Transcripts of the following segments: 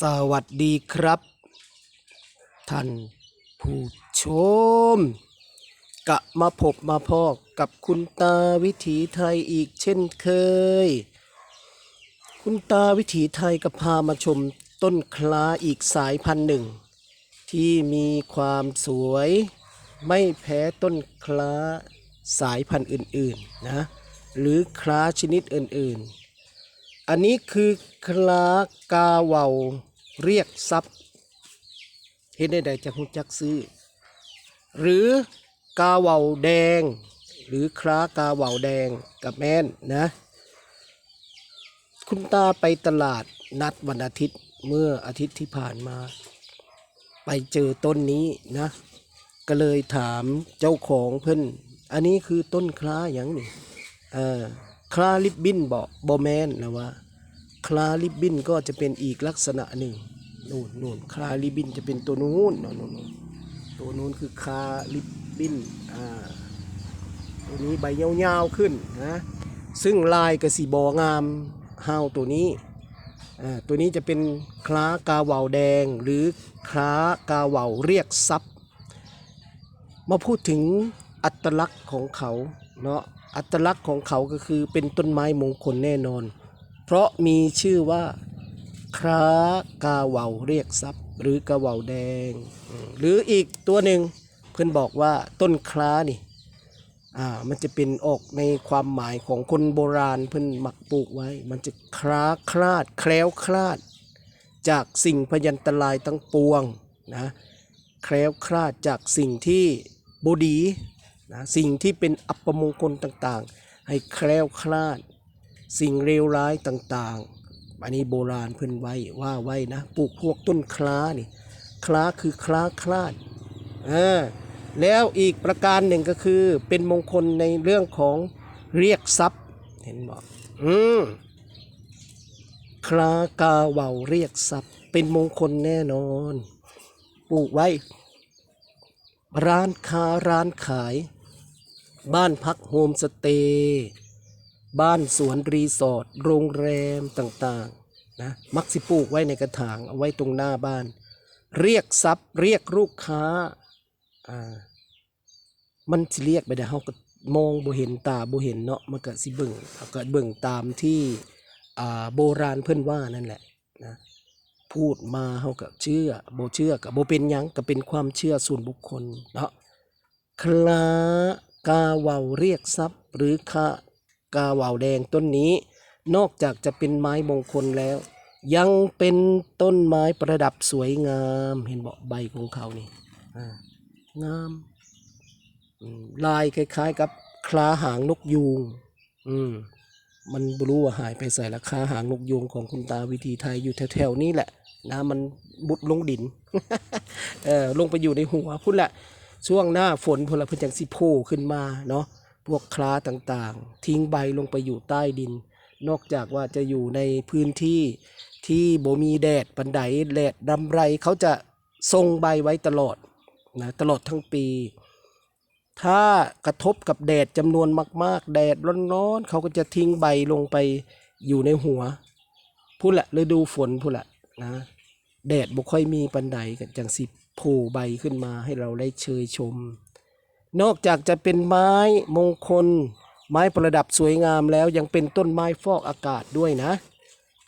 สวัสดีครับ ท่านผู้ชมกะมาพบมาพอกกับคุณตาวิถีไทยอีกเช่นเคย คุณตาวิถีไทยก็พามาชมต้นคล้าอีกสายพันธุ์หนึ่ง ที่มีความสวย ไม่แพ้ต้นคล้าสายพันธุ์อื่นๆนะหรือคล้าชนิดอื่นๆอันนี้คือคลากาเวา เรียกทรัพย์ เห็นได้ใดจะหูจักซื้อ หรือกาเวาแดง หรือคลากาเวาแดงกับแม่นนะ คุณตาไปตลาดนัดวันอาทิตย์เมื่ออาทิตย์ที่ผ่านมา ไปเจอต้นนี้นะ ก็เลยถามเจ้าของเพิ่นอันนี้คือต้นคล้าอย่างนี่เออคล้าลิบบินบอกบอแมนนะว่า ลาลิบบินก็จะเป็นอีกลักษณะหนึ่งนู่นนู่นคลาลิบบินจะเป็นตัวนู้นนู่นนู่นตัวนู้นคือคลาลิบบินอ่าตัวนี้ใบยาวๆขึ้นนะซึ่งลายกระสีบองามห้าวตัวนี้อ่าตัวนี้จะเป็นคล้ากาเหวาแดง หรือคล้ากาเหวาเรียกทรัพย์ มาพูดถึงอัตลักษณ์ของเขาเนาะอัตลักษณ์ของเขาก็คือเป็นต้นไม้มงคลแน่นอน เพราะมีชื่อว่าคร้ากาเวาเรียกทรัพย์ หรือกาเวาแดง หรืออีกตัวหนึ่งเพื่อนบอกว่าต้นคล้านี่อ่ามันจะเป็นออกในความหมายของคนโบราณเพื่อนหมักปลูกไว้ มันจะคล้าคลาด แคล้วคลาด จากสิ่งพยันตรายทั้งปวงนะแคล้วคลาดจากสิ่งที่บดีนะสิ่งที่เป็นอัปมงคลต่างๆ ให้แคล้วคลาด สิ่งเลวร้ายต่างๆ อันนี้โบราณเพิ่นไว้ว่าไว้นะปลูกพวกต้นคล้านี่คล้าคือคล้าคลาดอ่าแล้วอีกประการหนึ่งก็คือเป็นมงคลในเรื่องของเรียกทรัพย์ เห็นบอกอืมคลากาเว่าเรียกทรัพย์ เป็นมงคลแน่นอนปลูกไว้ ร้านค้าร้านขาย บ้านพักโฮมสเตย์ บ้านสวนรีสอร์ทโรงแรมต่างๆนะมักสิปลูกไว้ในกระถางเอาไว้ตรงหน้าบ้าน เรียกทรัพย์เรียกลูกค้าอ่ามันสิเรียกไปได้เฮาก็มองบ่เห็นตาบ่เห็นเนาะมันก็สิเบิ่งเอาก็เบิ่งตามที่อ่าโบราณเพิ่นว่านั่นแหละนะพูดมาเฮาก็เชื่อบ่เชื่อก็บ่เป็นหยังก็เป็นความเชื่อส่วนบุคคลเนาะคลากาเหวาเรียกทรัพย์หรือคา กาเหวแดงต้นนี้ นอกจากจะเป็นไม้มงคลแล้ว ยังเป็นต้นไม้ประดับสวยงาม เห็นบอกใบของเขานี่งามลายคล้ายๆ กับคลาหางนกยูงอืมมันบรู้ว่าหายไปใส่ละคาหางนกยูงของคุณตาวิธีไทยอยู่แถวๆนี้แหละนะมันบุดลงดินเออลงไปอยู่ในหัวพุ่นแหละ ช่วงหน้าฝนพลเพิ่นจังสิโผล่ขึ้นมาเนาะ พวกคลาต่างๆ ทิ้งใบลงไปอยู่ใต้ดิน นอกจากว่าจะอยู่ในพื้นที่ที่บ่มีแดดปันไดแดดดำไรเขาจะทรงใบไว้ตลอดนะตลอดทั้งปี ถ้ากระทบกับแดดจำนวนมาก ๆ แดดร้อนๆเขาก็จะทิ้งใบลงไปอยู่ในหัวพูดละฤดูฝนพูดละนะแดดบ่ค่อยมีปันใดกันจังสิโผล่ใบขึ้นมาให้เราได้เชยชม นอกจากจะเป็นไม้มงคล ไม้ประดับสวยงามแล้วยังเป็นต้นไม้ฟอกอากาศด้วยนะ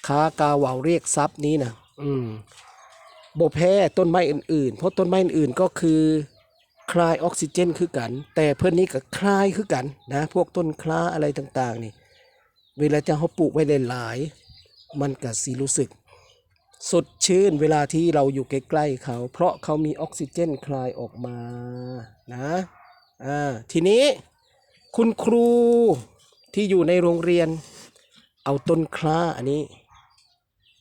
ค้ากาเหวเรียกทรัพย์นี้นะอืมโบแพ้ต้นไม้อื่นๆ เพราะต้นไม้อื่นๆก็คือคลายออกซิเจนคือกัน แต่เพื่อนนี้ก็คลายคือกันนะพวกต้นคล้าอะไรต่างๆ นี่ เวลาจะเขาปลูกไว้หลายๆมันก็สิรู้สึก สดชื่นเวลาที่เราอยู่ใกล้ๆเขา เพราะเขามีออกซิเจนคลายออกมานะ อ่าทีนี้คุณครูที่อยู่ในโรงเรียน เอาต้นคล้าอันนี้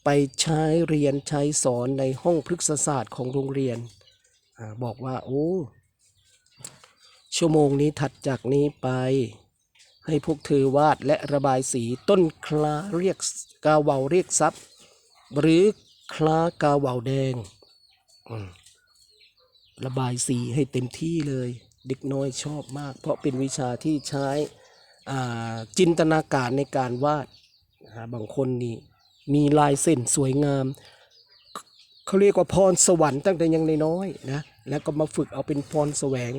ไปใช้เรียนใช้สอนในห้องพฤกษศาสตร์ของโรงเรียนอบอกว่าโอ้ชั่วโมงนี้ถัดจากนี้ไป ให้พวกเธอวาดและระบายสีต้นคลาเรียกกาเหวาเรียกทรัพย์หรือคลากาเวาแดง ระบายสีให้เต็มที่เลย เด็กน้อยชอบมาก เพราะเป็นวิชาที่ใช้จินตนาการในการวาดนะบางคนนี่มีลายเส้นสวยงาม เขาเรียกว่าพรสวรรค์ตั้งแต่ยังน้อยๆนะแล้วก็มาฝึกเอาเป็นพรแสวง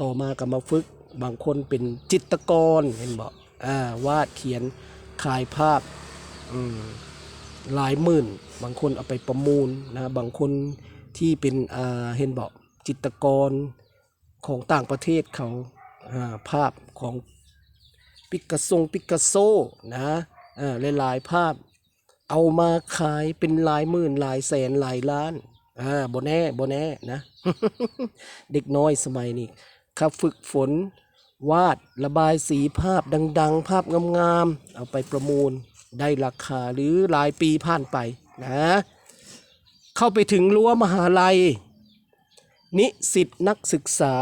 ต่อมาก็มาฝึกบางคนเป็นจิตกรเห็นบอกวาดเขียนขายภาพหลายหมื่น บางคนเอาไปประมูลนะบางคนที่เป็นเห็นบอกจิตกร ของต่างประเทศเขาภาพของปิกัสซงปิกัสโซนะหลายๆภาพเอามาขายเป็นหลายหมื่นหลายแสนหลายล้านอ่าบ่แน่บ่แน่นะ เด็กน้อยสมัยนี้ครับฝึกฝนวาดระบายสีภาพดัง ๆ ภาพงามๆเอาไปประมูลได้ราคาหรือหลายปีผ่านไปนะ เข้าไปถึงรั้วมหาลัย นิสิตนักศึกษา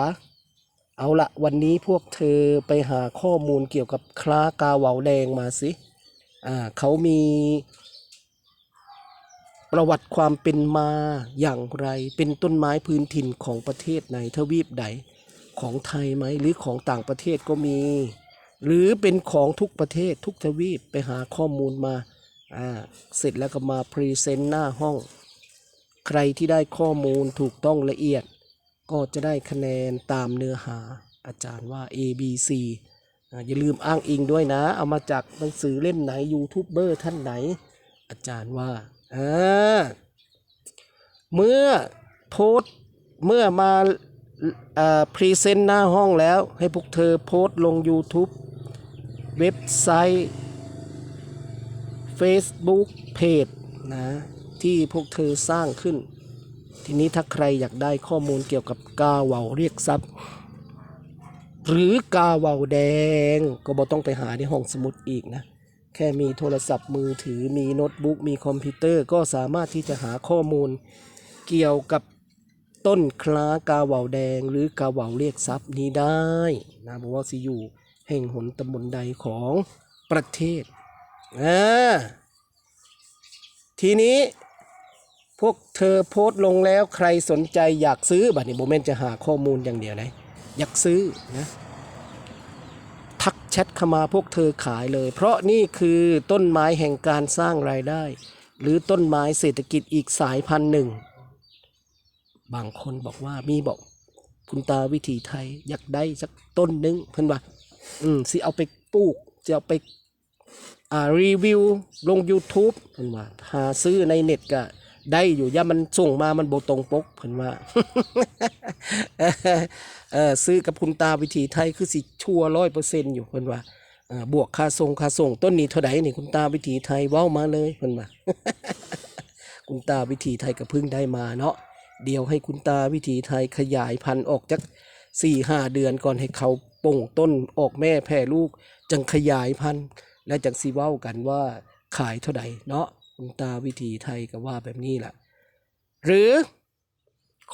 เอาละวันนี้พวกเธอไปหาข้อมูลเกี่ยวกับคลากาเหวาแดงมาสิอ่าเขามีประวัติความเป็นมาอย่างไร เป็นต้นไม้พื้นถิ่นของประเทศในทวีปใดของไทยไหมหรือของต่างประเทศก็มี หรือเป็นของทุกประเทศทุกทวีปไปหาข้อมูลมาอ่าเสร็จแล้วก็มาพรีเซนต์หน้าห้อง ใครที่ได้ข้อมูลถูกต้องละเอียด ก็จะได้คะแนนตามเนื้อหาอาจารย์ว่า A B C อย่าลืมอ้างอิงด้วยนะ เอามาจากหนังสือเล่มไหนยูทูบเบอร์ท่านไหน อาจารย์ว่าอ่าเมื่อโพสเมื่อมาพรีเซนต์หน้าห้องแล้วให้พวกเธอโพสลง YouTube เว็บไซต์ Facebook เพจนะที่พวกเธอสร้างขึ้น ทีนี้ถ้าใครอยากได้ข้อมูลเกี่ยวกับกาเหว่าเรียกทรัพย์ หรือกาเหว่าแดงก็บ่ต้องไปหาในห้องสมุดอีกนะ แค่มีโทรศัพท์มือถือมีโน้ตบุ๊กมีคอมพิวเตอร์ก็สามารถที่จะหาข้อมูลเกี่ยวกับต้นคล้ากาเหว่าแดง หรือกาเหว่าเรียกทรัพย์นี้ได้นะบอกว่าสิอยู่แห่งหนตำบลใดของประเทศอ่าทีนี้ พวกเธอโพสต์ลงแล้วใครสนใจอยากซื้อบัดนี้โมเมนจะหาข้อมูลอย่างเดียวนะอยากซื้อนะทักแชทเข้ามาพวกเธอขายเลย เพราะนี่คือต้นไม้แห่งการสร้างรายได้ หรือต้นไม้เศรษฐกิจอีกสายพันธุ์หนึ่ง บางคนบอกว่ามีบอกคุณตาวิถีไทยอยากได้สักต้นหนึงเพิ่นว่า อืมสิเอาไปปลูกจะเอาไปอ่ารีวิวลง YouTube เพิ่นว่าหาซื้อในเน็ตก็ ได้อยู่ย่ามันส่งมามันโบตรงปกเพิ่นว่าเออซื้อกับคุณตาวิถีไทยคือสิชัวร้อยเปอร์เซ็นต์อยู่เพิ่นว่าบวกค่าส่งค่าส่งต้นนี้เท่าไหร่นี่คุณตาวิถีไทยเว้ามาเลยเพิ่นว่าคุณตาวิถีไทยก็เพิ่งได้มาเนาะเดี๋ยวให้คุณตาวิถีไทยขยายพันธุ์ออกจากสี่ห้าเดือนก่อนให้เขาป่งต้นออกแม่แพ่ลูก จังขยายพันธุ์และจังสีเว้ากันว่าขายเท่าใดเนาะ คุณตาวิถีไทยก็ว่าแบบนี้แหละหรือ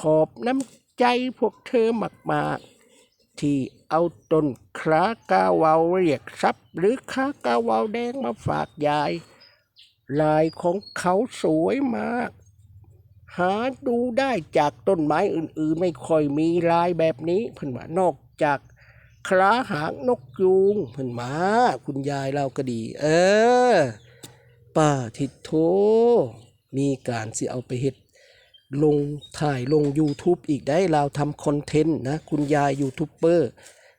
ขอบน้ำใจพวกเธอมากๆ ที่เอาต้นครากาวาวเรียกทรัพย์ หรือคากาวาวแดงมาฝากยาย ลายของเขาสวยมาก หาดูได้จากต้นไม้อื่นๆ ไม่ค่อยมีลายแบบนี้เพิ่นว่านอกจากคลาหางนกยูงเพิ่นมาคุณยายเราก็ดี เออ ป้าทิดโท มีการสิเอาไปเฮ็ดลงถ่ายลง YouTube อีกได้เราทำคอนเทนต์นะ คุณยายยูทูบเบอร์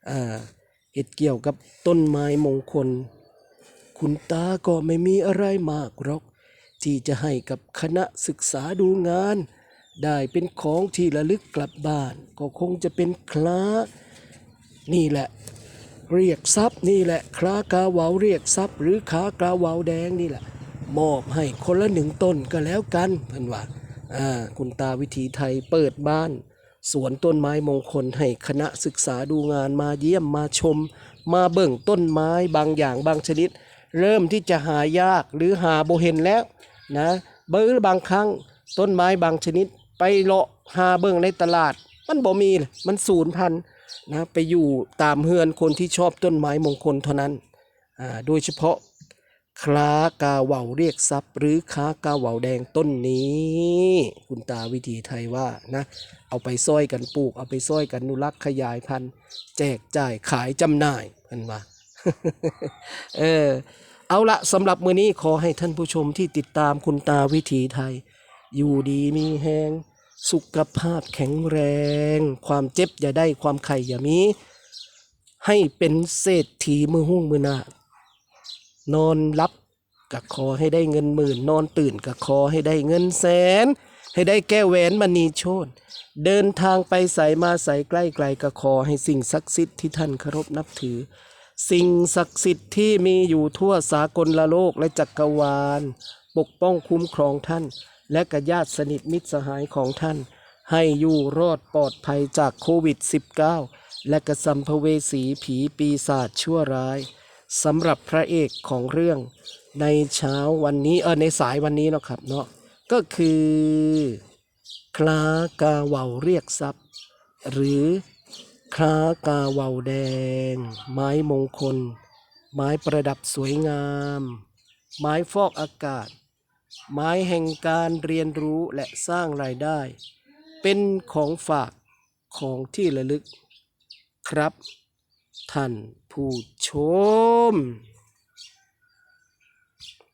อ่าเฮ็ดเกี่ยวกับต้นไม้มงคล คุณตาก็ไม่มีอะไรมากหรอก ที่จะให้กับคณะศึกษาดูงาน ได้เป็นของที่ระลึกกลับบ้าน ก็คงจะเป็นคล้า นี่แหละ เรียกทรัพย์นี่แหละคล้ากาเหวเรียกทรัพย์ หรือขากาเหวแดงนี่แหละ มอบให้คนละหนึ่งต้นก็แล้วกันเพิ่อนว่าคุณตาวิถีไทยเปิดบ้านสวนต้นไม้มงคลให้คณะศึกษาดูงานมาเยี่ยมมาชม มาเบิ่งต้นไม้บางอย่างบางชนิด เริ่มที่จะหายากหรือหาโบเห็นแล้วนะเบิ่งบางครั้งต้นไม้บางชนิด ไปเลาะหาเบิ่งในตลาด มันบ่มีมันสูญพันนะไปอยู่ตามเฮือนคนที่ชอบต้นไม้มงคลเท่านั้นโดยเฉพาะ คล้ากาเหว่าเรียกทรัพย์ หรือค้ากาเหว่าแดงต้นนี้ คุณตาวิถีไทยว่านะ เอาไปซ้อยกันปลูก เอาไปซ้อยกันนุรักษ์ขยายพันธุ์แจกจ่ายขายจำหน่ายเพิ่นว่าเออเอาละสำหรับมือนี้ขอให้ท่านผู้ชมที่ติดตามคุณตาวิถีไทย อยู่ดีมีแหงสุขภาพแข็งแรง ความเจ็บอย่าได้ความไข่อย่ามี ให้เป็นเศรษฐีมือหุ้งมือหนา นอนรับก็ขอให้ได้เงินหมื่น นอนตื่นก็ขอให้ได้เงินแสน ให้ได้แก้วแหวนมณีโชนเดินทางไปใสมาใสใกล้ไกลก็ขอให้สิ่งศักดิ์สิทธิ์ที่ท่านเคารพนับถือ สิ่งศักดิ์สิทธิ์ที่มีอยู่ทั่วสากลละโลกและจักรวาล ปกป้องคุ้มครองท่าน และกญาติสนิทมิตรสหายของท่าน ให้อยู่รอดปลอดภัยจากโควิด -19 และกระสัมภเวสีผีปีศาจชั่วร้าย สำหรับพระเอกของเรื่องในเช้าวันนี้เออในสายวันนี้เนาะครับเนาะก็คือคลากาเวาเรียกทรัพย์ หรือคลากาเวาแดง ไม้มงคล ไม้ประดับสวยงาม ไม้ฟอกอากาศ ไม้แห่งการเรียนรู้และสร้างรายได้ เป็นของฝากของที่ระลึกครับท่าน ผู้ชม